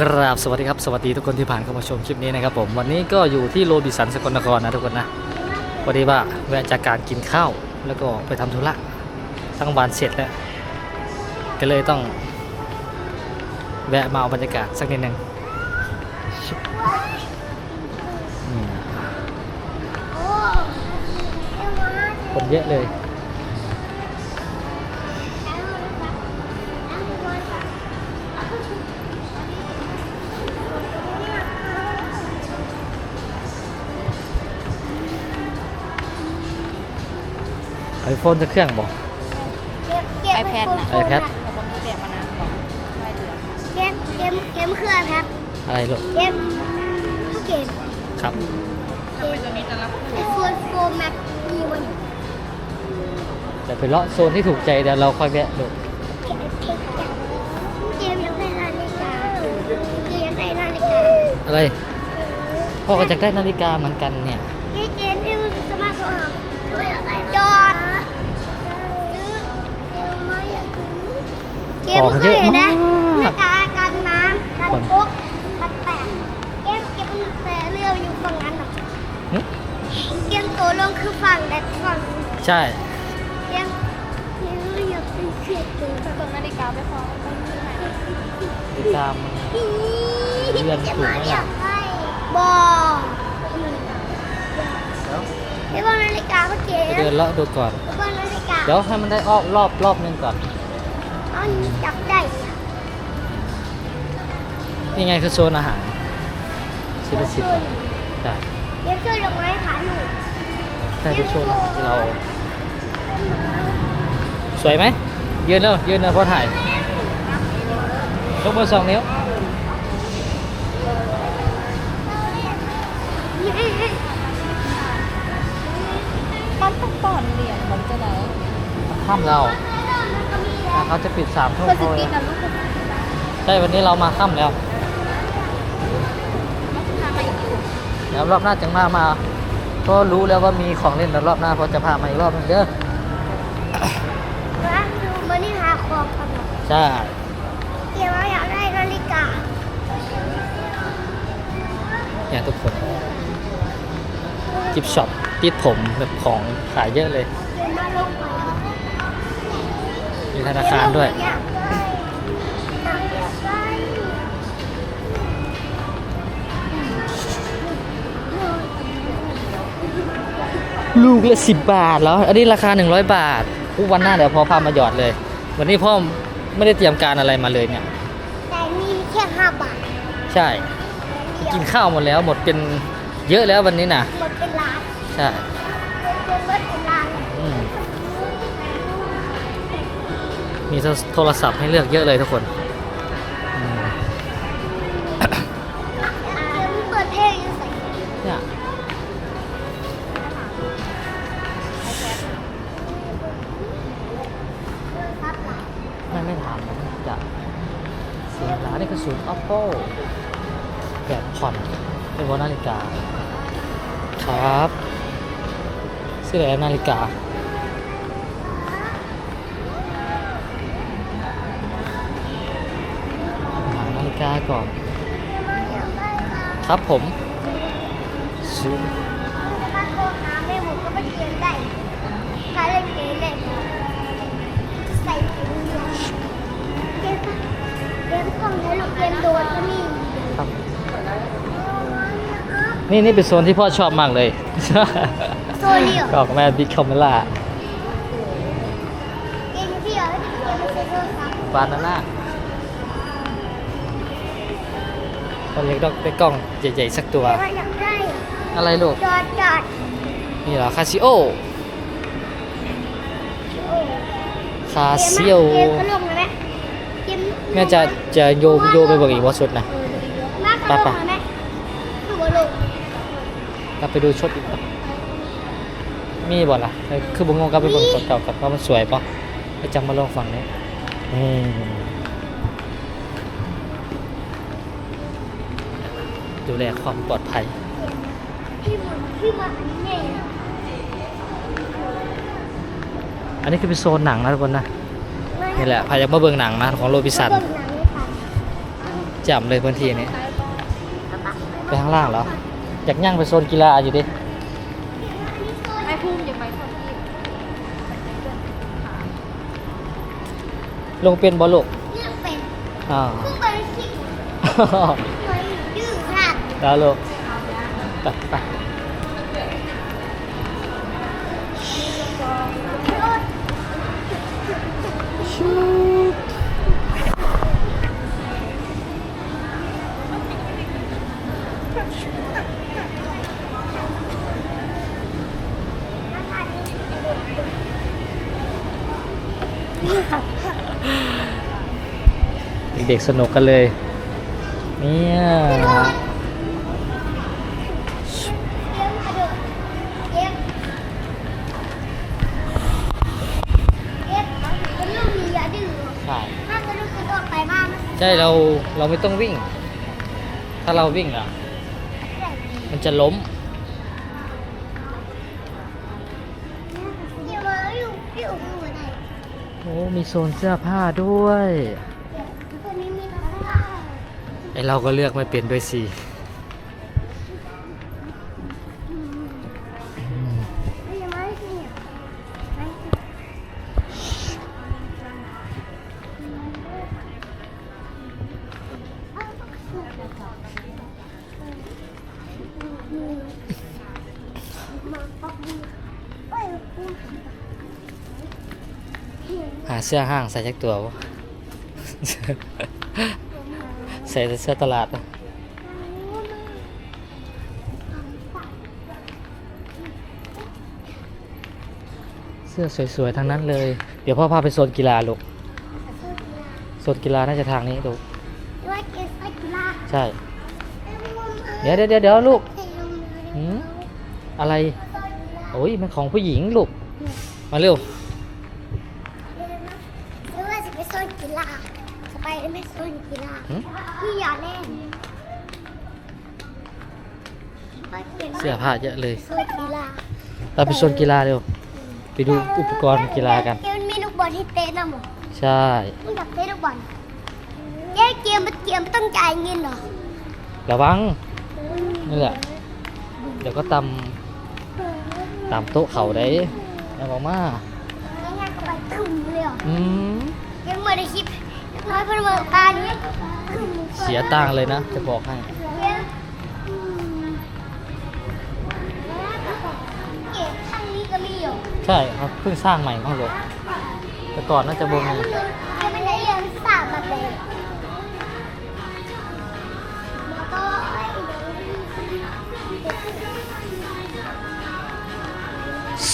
กราบสวัสดีครับสวัสดีทุกคนที่ผ่านเข้ามาชมคลิปนี้นะครับผมวันนี้ก็อยู่ที่โรบิสันสกลนครนะทุกคนนะพอดีว่าแวะจากการกินข้าวแล้วก็ไปทำธุระทั้งวันเสร็จแล้ว ก็เลยต้อง แวะมาเอาบรรยากาศสักนิดหนึ่งคนเยอะเลย นจะเครื่องบอกไอแพดนะ iPad แต่คนที่เรียนมานานบอกไม่เหลือเกมเกมเกมคืออะไรครับ อะไรลูกเกมเกมครับถ้าเป็นตัวนี้จะรับไอโฟนโฟร์แม็กมีวันเดี๋ยวไปเลาะโซนที่ถูกใจเดี๋ยวเราค่อยแวะดูเกมเกมเกมยังได้นาฬิกาเกมยังได้นาฬิกาอะไรพ่อก็จะได้นาฬิกาเหมือนกันเนี่ยเก เกมไม่อยากซื้อเกมเคยเห็นนะนาฬิกากันน้ำกันพกกันแตกเกมเกมมันแต่เรืออยู่ฝั่งนั้นหรอหึ เกมตัวลงคือฝั่งแต่ฝั่งใช่ เกมเกมอยากเป็นเขียดตัวถ้าตัวนาฬิกาไม่พอก็ซื้อใหม่นาฬิกามันเรือนถูกไหมล่ะ บอไอ้บอลนาฬิกาก็เก๋ไปเดินเลาะดูก่อนไอ้บอลนาฬิกา เดี๋ยวให้มันได้ออบรอบรอบนึงก่อน อันนี้จับได้อะนี่ไงคือโซนอาหารชิ้นละสิบบาทใช่เดี๋ยวช่วยลงไม้ขาหนูใช่คือโซนอาหารที่เรา สวยไหมยืนแล้วยืนแล้วพอถ่ายยกมือสองนิ้วมันต้องก่อนเรียนมันจะได้ห้ามเรา แต่เขาจะปิดสามทุ่มก็จะเขาปีเลยกันลูกคนใช่วันนี้เรามาค่ำแล้วมันจะทำอะไรอยู่เดี๋ยวรอบหน้าจะมามา ก็รู้แล้วว่ามีของเล่นแต่รอบหน้าเพอจะพามาอีกรอบนึงเด้อร้านดูมันนี่หาของกันหรอใช่เกี่ยวว่าอยากได้นาฬิกาเนี่ยทุกคนกิฟช็อปติดผมแบบของขายเยอะเลยเกี่ยวมาลงไป มีธนาคารด้วยอยากได้อยากได้ลูกละสิบบาทแล้วอันนี้ราคา100บาทอุ๊ยวันหน้าเดี๋ยวพอพามาหยอดเลย วันนี้พ่อไม่ได้เตรียมการอะไรมาเลยเนี่ยแต่มีแค่ห้าบาท ใช่ กินข้าวหมดแล้วหมดเป็นเยอะแล้ววันนี้น่ะหมดเป็นล้านใช่ มีโทรศัพท์ให้เลือกเยอะเลยทุกคนเปิดเพลงเนี่ยครับหลานไม่ไม่ถามจะศูนย์ร้านนี่คือศูนย์ oppo แบบผ่อนเป็นวนาฬิกา ครับซื้ออะไรนาฬิกา กาก่อนอยากได้ค่ะครับผมซื้อถ้าโทรหาแม่หมูก็ไปเรียนได้ถ้าเล่นเกมได้ใส่ถุงมือเกมเกมกล้องใช้ลูกเกมโดนก็มีครับนี่นี่เป็นโซนที่พ่อชอบมากเลยโซเลียกอกแม่บิ๊กคอมเมล่าเกมที่เหรอที่เกมไม่ใช่โทรศัพท์บานาน่า ตอนเล็กต้องไปกล้องใหญ่ๆสักตัวแต่ว่าอยากได้อะไรลูก จอดจอดนี่เหรอคาซิโอคาซิโอเกมก็ลงเลยไหมเกมแม่จะจะโยโยไปเบิกอีกว่าสุดนะมากก็ลงเลยไหมคือว่าลงเราไปดูชุดอีกปะมีบ่ล่ะเออคือบุงงก็ไปเบิ่งตัวเก่ากับว่ามันสวยปะไปจังมาลองฝั่งนี้อืม ดูแลความปลอดภัยพี่หมุนพี่มาอันนี้เนี่ยอันนี้คือเป็นโซนหนังนะทุกคนนะ นี่แหละพายักมาเบิ่งหนังนะของโรบินสันเบิ่งหนังด้วยกันแจ่มเลยพื้นที่นี้ ไปข้างล่างเหรอ อยากย่างไปโซนกีฬาอยู่ดิไอ้ภูมิอย่าไปทอดที่ลงเป็นบอลลูกเลือกเป็นอ่า ขนาดแล้วลูกไปไปเด็กๆสนุกกันเลย เนี่ย เกมมาดูเกมเกมเป็นลูกมีอย่าดื้อ ใช่ ถ้าเป็นลูกคือตัวไปมากมัน ใช่เราเราไม่ต้องวิ่ง ถ้าเราวิ่งอะ มันจะล้มเดี๋ยวมาอยู่อยู่หัวไหนโอ้มีโซนเสื้อผ้าด้วยตัวนี้มีอะไรบ้างไอเราก็เลือกไม่เป็นด้วยสิาเสื้อห้างใส่จักตัววะใส่เสื้อตลาดเสื้อสวยๆทั้งนั้นเลย เดี๋ยวพ่อพาไปโซนกีฬาลูกโซนกีฬาน่าจะทางนี้ลูกใช่ เดี๋ยวเดี๋ยวเดี๋ยวลูกอะไร โอ้ยมันของผู้หญิงลูก มาเร็ว หรือว่าจะไปโซนกีฬาส ไปได้ไหมโซนกีฬาหืมพี่อยากเล่นเสื้อผ้าเยอะเลยโซนกีฬาเราไปโซนกีฬาเร็ว ไปดูอุปกรณ์กีฬากันเกมมันมีลูกบอลให้เตะนะหมอใช่มึงอยากเตะลูกบอลเย้เกมมันเกมไม่ต้องจ่ายเงินเหรอ ระวังนี่แหละ เดี๋ยวก็ตำตำโต๊ะเขาได้นะบอกมาง่ายๆก็ไปตึ้มเลยเหรออืมยังไม่ได้คลิ ปน้อยเพิ่นเมืองตานี้เสียตังค์เลยนะ จะบอกให้เก็บข้างนี้ก็มีอยู่ใช่ครับเพิ่งสร้างใหม่มากเลยแต่ก่อนน่าจะบ่มีจะเป็นในเรื่องสามแบบเลยแล้วก็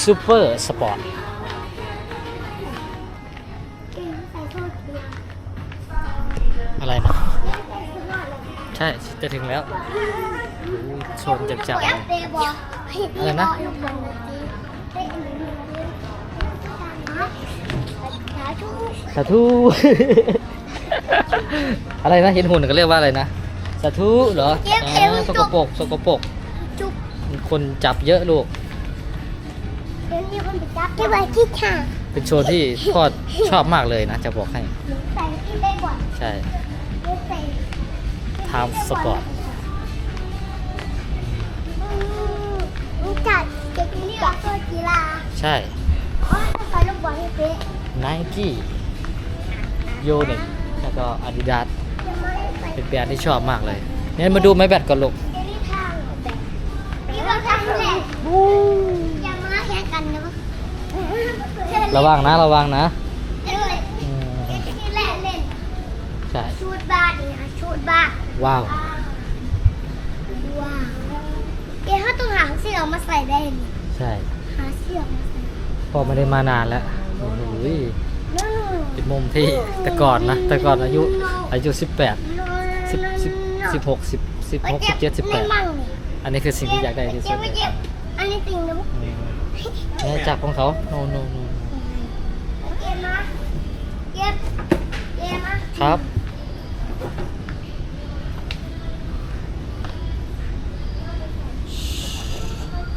ซูเปอร์สปอร์ต อะไรนะใส่สุดยอดเลยใช่จะถึงแล้วอู้โซนจับจับอยากเตะบอลอะไรนะลูกบอลเตะหนึ่งสาธุสาธุอะไรนะเห็นหุ่นก็เรียกว่าอะไรนะสาธุเหรออ่าสกปรกสกปรกจุ๊บคนจับเยอะลูกเดี๋ยวมีคนไปจับที่ไว้ที่ทางเป็นโชว์ที่พ่อชอบมากเลยนะ จะบอกให้ใส่ที่ได้บอลใช่ใส่ ทำสปอร์ตจัดเก็บนี่กับตัวกีฬาใช่อ๋อถ้าใส่ลูกบอลให้เป๊ะไนกี้โยน็กแล้วก็อาดิดาสเป็นแบรนด์ที่ชอบมากเลยเนี่ยมาดูไม้แบตก่อนลูกระวังนะระวังนะใช่ชูดบ้านนี่ค่ะชูดบ้าน ว้าวว้าวเดี๋ยวเขาต้องหาเสื้อมาใส่ได้นี่ใช่ หาเสื้อมาใส่พ่อไม่ได้มานานแล้วโอ้โหนู่นเป็นมุมที่แต่ก่อนนะแต่ก่อนอายุอายุ18 10 10 16 10 16 17 18อันนี้คือสิ่งที่อยากได้ที่สุดเจ็บไม่เจ็บอันนี้ติ่งนะอืมเนี่ยจับของเขาโนโนโนเจ็บมาเจ็บเจ็บมาครับ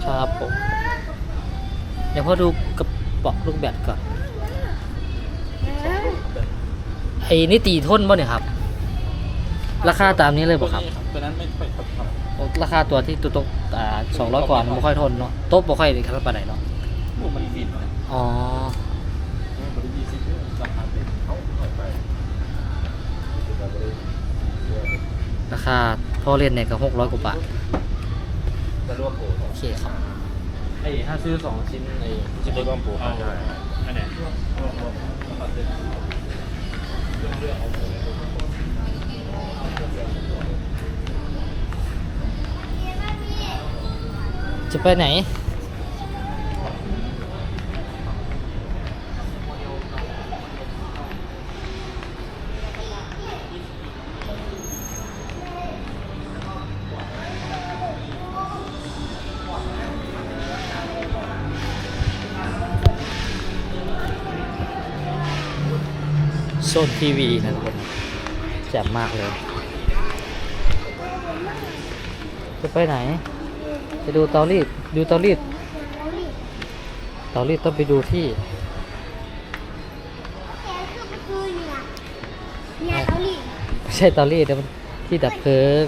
ครับผม เดี๋ยว พอดูกระเป๋องลูกแบตก่อนไอ้นี่ตีทนป่ะเนี่ยครับ ราคาตามนี้เลยบ่ครับ ตัวนั้นไม่ค่อยครับราคาตัวที่ตัวโต๊ะอ่าสองร้อยกว่ามันไม่ค่อยทนเนาะโต๊ะบ่ค่อยครับปานไหนเนาะพวกมันบินนะอ๋อบริยี่สิบราคาเป็นเขาไปราคาพ่อเล่นเนี่ยก็หกร้อยกว่าบาทจะรวบโผล่โอเคครับ ไอ้ถ้าซื้อสองชิ้นไอ้ชิ้นรวมโผล่ใช่อันไหนจะไปไหน ซนทีวีนะทุกคนแจ่มมากเลย จะไปไหน จะดูเตารีดดูเตารีดแล้วนี่เตารีดต้องไปดูที่แกคือมันคือเนี่ยเนี่ยเอาหลีไม่ใช่เตารีดนะมันที่ดับเพลิง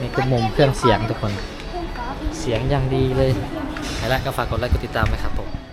นี่คือมุมเครื่องเสียงทุกคนเครื่องกอล์ฟเสียงอย่างดีเลยไปแล้วก็ฝากกดไลค์กดติดตามไหมครับผม